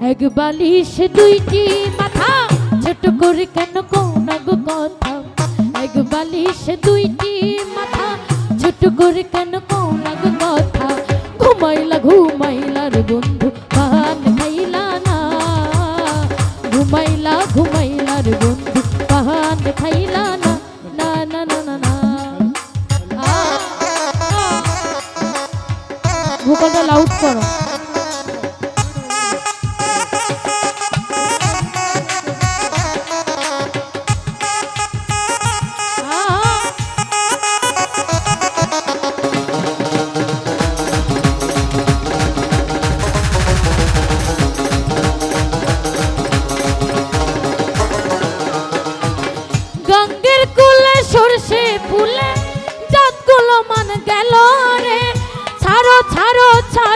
এক বালিশ দুইটি মাথা, ছোট করে কেন কোন গো কথা? এক বালিশ দুইটি মাথা, ছোট করে কেন কোন গো কথা? ঘুমাইলা ঘুমাইলার বন্ধু, পান খাইলা না? ঘুমাইলা ঘুমাইলার বন্ধু, পান খাইলা না? না না লাউড করো।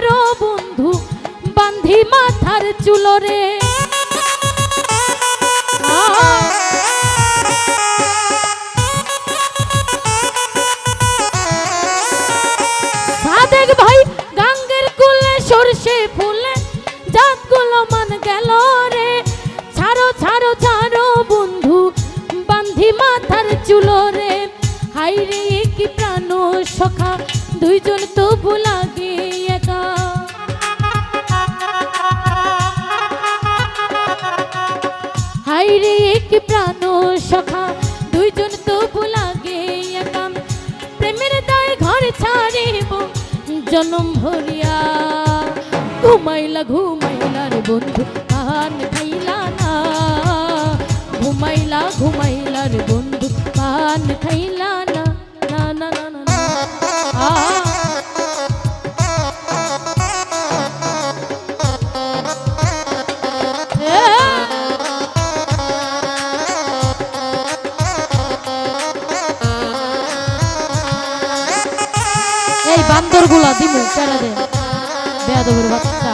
ছাড়ো বন্ধু, বান্ধি মাথার চুলো রে আহ! সাদেক ভাই, গাঙ্গের কুলে সরষে ফুলে বন্ধু, বান্ধি মাথার চুলো রে হাই কি প্রাণ সখা, দুইজন তবু লাগে জনম ভরিয়া। ঘুমাইলা ঘুমাইলার বন্ধু পান খাইলা না। ঘুমাইলা ঘুমাইলার দিমু ছেড়ে দে বেয়াদবের বাচ্চা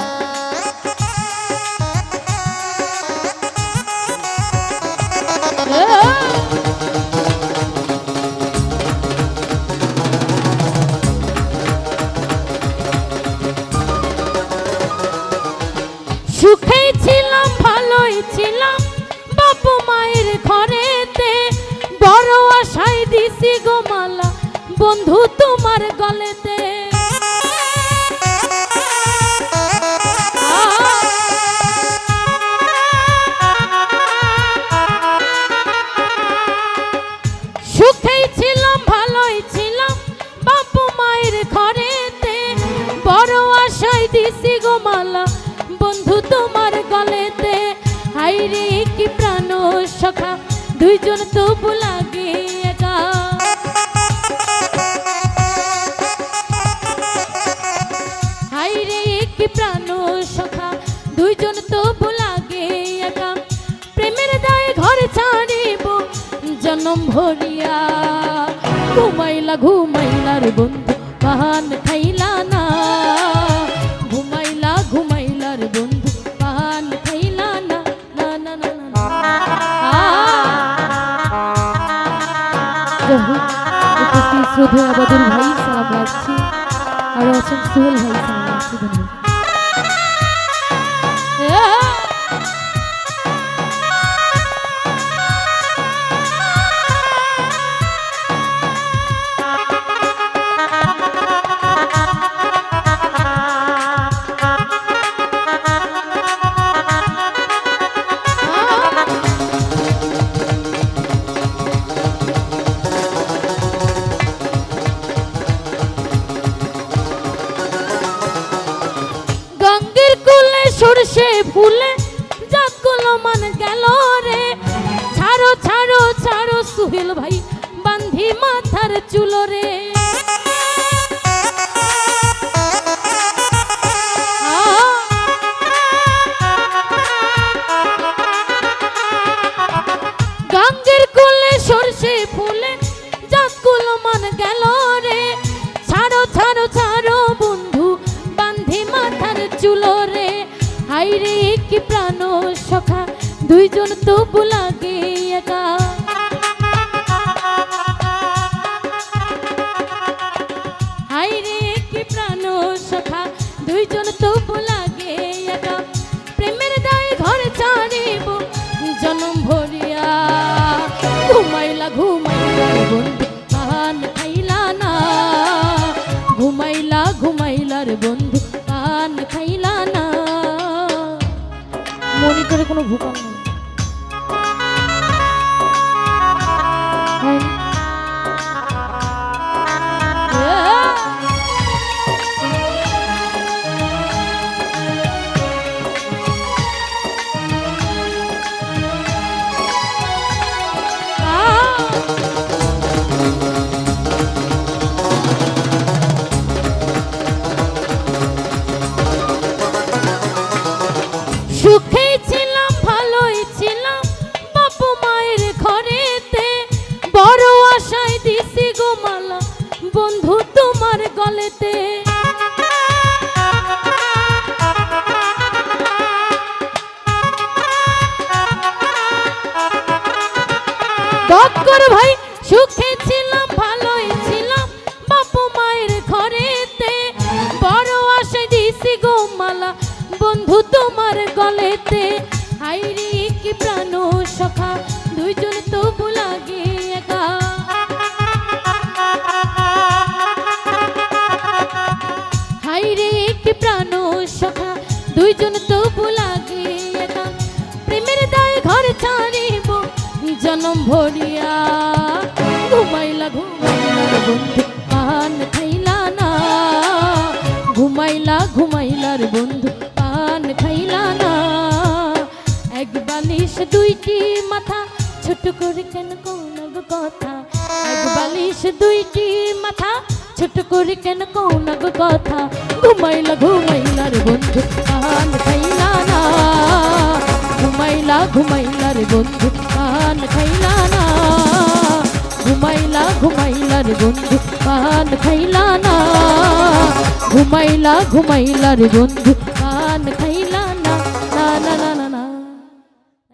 সুখেই ছিলাম, ভালোই ছিলাম বাপু মায়ের ঘরেতে। বড় আশায় দিছি গোমালা বন্ধু তোমার গলেতে। দিছি গোমালা বন্ধু তোমার গলেতে। হাইরে কি প্রাণ সখা, দুইজন তবু লাগে কি প্রাণ সখা, দুইজন তবু লাগে একা। দায়ে ঘর ছাড়িব, জনম ভরিয়া। ঘুমাইলা, ঘুমাইলার বন্ধু পাহান খাইলা না। উপস্থিত আমাদের ভাই সালাম রাখছি আরও আছেন সোহেল ভাই সালাম রাখছি ধন্যবাদ সরষে ফুলে জাতগুলো মান গেল রে। ছাড়ো ছাড়ো ছাড়ো সুহেল ভাই, বান্ধি মাথার চুলো রে। গঙ্গের কুলে সরষে ফুলে মান গেল দুইজন তো লাগে একা। মনিটরে কোনো ভূকম্প নেই হ্যাঁ। সুখে বন্ধু তোমার গলেতে। ভাই, সুখে ছিলাম, ভালোই ছিলাম, বাপু মায়ের ঘরেতে। বড় আশে দিছি গো মালা, বন্ধু তোমার গলেতে। হাইরে কি প্রাণ সখা, দুইজন তবু লাগে একা। দুইজন তবু লাগে প্রেমের দায় ঘর ছাড়িব, জনম ভরিয়া। ঘুমাইলা ঘুমাইলা বন্ধু, পান খাইলা না। ঘুমাইলা ঘুমাইলার বন্ধু, পান খাইলা না। এক বালিশ, দুইটি মাথা, ছোট করে কেন কোন কথা? এক বালিশ, দুইটি মাথা ছোট করে কেন কোন গো কথা? ঘুমাইলা ঘুমাইলার বন্ধু পান খাইলা না। ঘুমাইলা ঘুমাইলার বন্ধু পান খাইলা না। ঘুমাইলা ঘুমাইলার বন্ধু পান খাইলা না। ঘুমাইলা ঘুমাইলার বন্ধু